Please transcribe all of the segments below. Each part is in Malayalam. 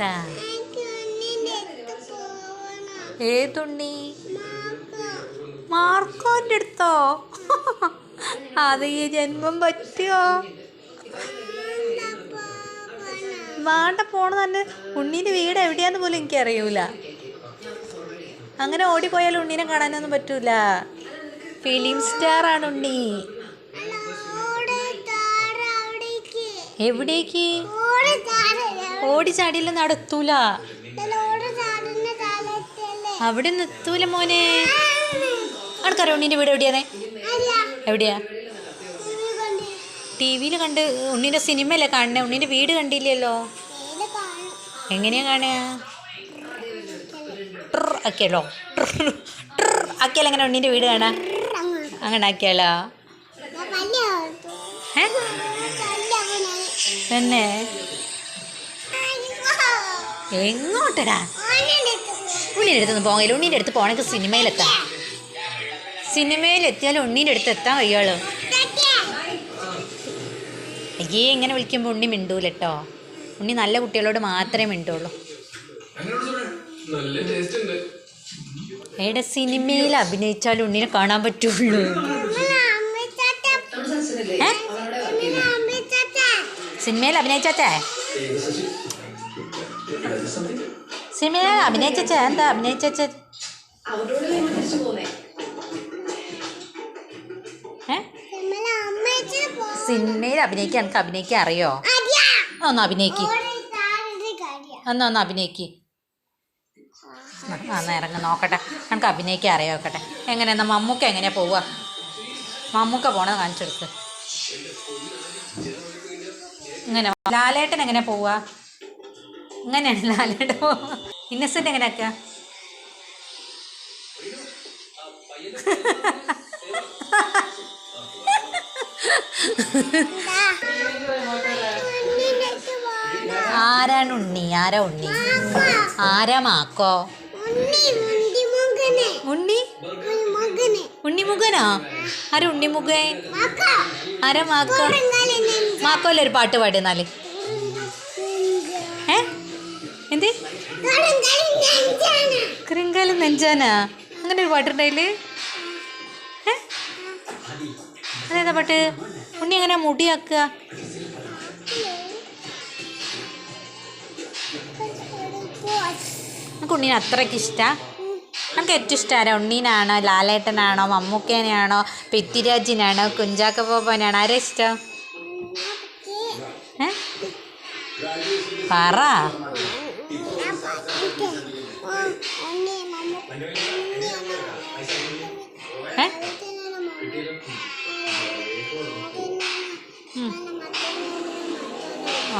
എന്താ? ഏതുണ്ണി മാർക്കോന്റെ അടുത്തോ? അത് ഈ ജന്മം പറ്റുമോ വേണ്ട പോണ തന്നെ. ഉണ്ണീന്റെ വീട് എവിടെയാന്ന് പോലും എനിക്കറിയൂല. അങ്ങനെ ഓടിപ്പോയാൽ ഉണ്ണീനെ കാണാനൊന്നും പറ്റൂല. ഫിലിം സ്റ്റാർ ആണ് ഉണ്ണി എവിടേക്ക്? ഓടി ചാടിയില്ല നടത്തൂല. അവിടെ നിർത്തൂല മോനെ. ആൾക്കാരോ ഉണ്ണീന്റെ വീട് എവിടെയാണേ എവിടെയാ? ടി വിയിൽ കണ്ട് ഉണ്ണീന്റെ സിനിമയല്ലേ കാണണേ ഉണ്ണീന്റെ വീട് കണ്ടില്ലല്ലോ. എങ്ങനെയാ കാണുക? ട്ർ ആക്കിയല്ലോ ആക്കിയാലോ എങ്ങനെ ഉണ്ണീന്റെ വീട് കാണാ? അങ്ങനെ ആക്കിയാലോ? തന്നെ. എങ്ങോട്ടടാ? ഉണ്ണീന്റെ അടുത്തൊന്നും പോകില്ല ഉണ്ണീന്റെ അടുത്ത് പോകണമെങ്കിൽ സിനിമയിലെത്താം. സിനിമയിലെത്തിയാൽ ഉണ്ണീന്റെ അടുത്ത് എത്താൻ കഴിയുള്ളൂ അയ്യേ ഇങ്ങനെ വിളിക്കുമ്പോൾ ഉണ്ണി മിണ്ടൂല കേട്ടോ ഉണ്ണി നല്ല കുട്ടികളോട് മാത്രമേ മിണ്ടുള്ളൂ. എടാ സിനിമയിൽ അഭിനയിച്ചാൽ ഉണ്ണിനെ കാണാൻ പറ്റുള്ളൂ. സിനിമയിൽ അഭിനയിച്ചേ സിനിമയിൽ അഭിനയിച്ചേ എന്താ? അഭിനയിച്ചേ സിനിമയിൽ അഭിനയിക്കാൻ എനിക്ക് അഭിനയിക്കാൻ അറിയോ? ഒന്ന് അഭിനയിക്ക്. ഒന്ന് ഒന്ന് അഭിനയിക്ക്. ആ എന്നാ ഇറങ്ങി നോക്കട്ടെ. എനിക്ക് അഭിനയിക്കാൻ അറിയാം നോക്കട്ടെ എങ്ങനെയാ മമ്മൂക്ക എങ്ങനെയാ പോവുക? മമ്മൂക്ക പോണത് കാണിച്ചെടുത്ത് ഇങ്ങനെ ലാലേട്ടൻ എങ്ങനെ പോവുക? ഇങ്ങനെയാണ് ലാലേട്ട ഇന്നസെന്റ് എങ്ങനെ എങ്ങനെയാക്കുക? ആരാണ് ഉണ്ണി? ആരാ ഉണ്ണി? ആരാ മാക്കോ? ഉണ്ണി? ഉണ്ണിമുഖനോ? ആരാ ഉണ്ണിമുഖൻ? ആരാ മാക്കോ? മാക്കോല്ലേ ഒരു പാട്ട് പാടി എന്നാൽ ഏ എന്ത്? കരിങ്കാലം നെഞ്ചാനാ? അങ്ങനെ ഒരു പാട്ടുണ്ടായിൽ ഏ? അതേതാ പാട്ട്? ഉണ്ണി എങ്ങനെ മുടിയാക്കുക? നമുക്ക് ഉണ്ണീനെ അത്രയ്ക്ക് ഇഷ്ടമാണ് നമുക്ക് ഏറ്റവും ഇഷ്ടം ഉണ്ണീനാണോ ലാലേട്ടനാണോ മമ്മൂക്കേനെയാണോ പെത്തിരാജിനാണോ കുഞ്ചാക്ക പോപ്പനാണോ ആരാ ഇഷ്ടം? പറ.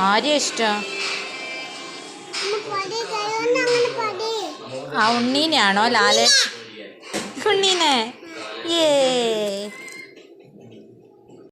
ആരെയാ ഇഷ്ടം? ആ ഉണ്ണീനെയാണോ ലാലേ? ഉണ്ണീനെ. ഏ